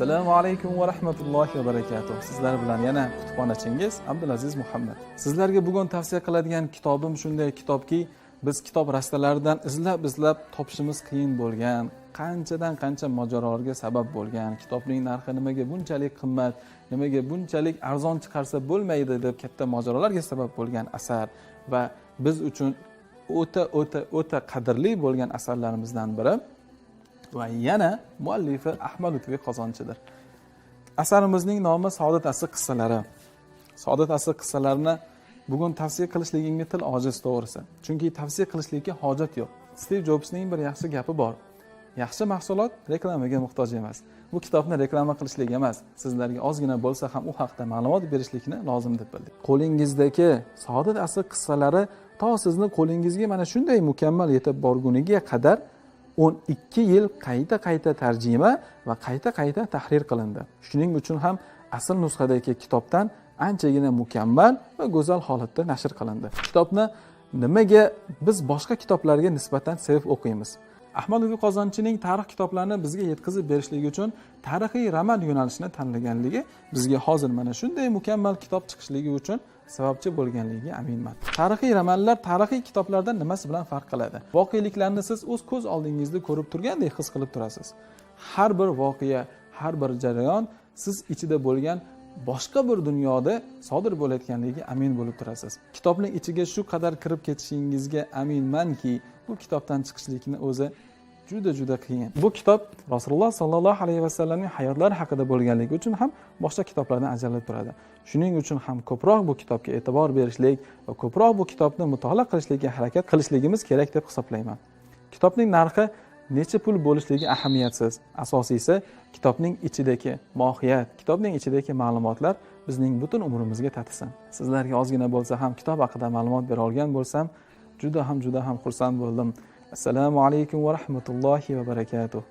assalomu alaykum va rahmatullohi va barakatuh. Sizlar bilan yana kutubxonachingiz abdulaziz muhammad. Sizlarga bugun tavsiya qiladigan kitobim shunday kitobki biz kitob rastalaridan izlab izlab topishimiz qiyin bo'lgan qanchadan qancha mojarolarga sabab bo'lgan kitobning narxi nimaga bunchalik qimmat nimaga bunchalik arzon chiqarsa bo'lmaydi deb katta mojarolarga sabab bo'lgan asar va biz uchun o'ta o'ta o'ta qadrli bo'lgan asarlarimizdan biri va yana muallifi ahmad lutfiy qozonchidir. Asarimizning nomi saodat asri qissalari. Saodat asri qissalarini bugun tavsiya qilishligimga til ojiz to'g'risi. Chunki tavsiya qilishlikka hojat yo'q. Stiv jobsning bir yaxshi gapi bor. Yaxshi mahsulot reklamaga muhtoj emas. Bu kitobni reklama qilishlik emas. Sizlarga ozgina bo'lsa ham u haqida ma'lumot berishlikni lozim deb bildik. Qo'lingizdagi saodat asri qissalari to sizni qo'lingizga mana shunday mukammal yetib borguniga qadar o'n ikki yil qayta qayta tarjima va qayta qayta tahrir qilindi. Shuning uchun ham asl nusxadagi kitobdan anchagina mukammal va go'zal holatda nashr qilindi. Kitobni nimaga biz boshqa kitoblarga nisbatan sevib o'qiymiz? Ahmad ulug' qozonchining tarix kitoblarini bizga yetkazib berishligi uchun tarixiy roman yo'nalishini tanlaganligi bizga hozir mana shunday mukammal kitob chiqishligi uchun sababchi bo'lganligiga aminman. Tarixiy romanlar tarixiy kitoblardan nimasi bilan farq qiladi? Voqeliklarni siz o'z ko'z oldingizda ko'rib turgandek his qilib turasiz. Har bir voqea har bir jarayon siz ichida bo'lgan boshqa bir dunyoda sodir bo'layotganligiga amin bo'lib turasiz. Kitobning ichiga shu qadar kirib ketishingizga aminmanki bu kitobdan chiqishlikni o'zi juda juda qiyin. Bu kitob rasululloh sollallohu alayhi vasallamning hayotlari haqida bo'lganligi uchun ham boshqa kitoblardan ajralib turadi. Shuning uchun ham ko'proq bu kitobga e'tibor berishlik va ko'proq bu kitobni mutolaa qilishlikka harakat qilishligimiz kerak deb hisoblayman. Kitobning narxi necha pul bo'lishligi ahamiyatsiz. Asosiysi kitobning ichidagi mohiyat kitobning ichidagi ma'lumotlar bizning butun umrimizga tatisin. Sizlarga ozgina bo'lsa ham kitob haqida ma'lumot bera olgan bo'lsam juda ham juda ham xursand bo'ldim. Assalomu alaykum va rahmatullohi va barakatuh.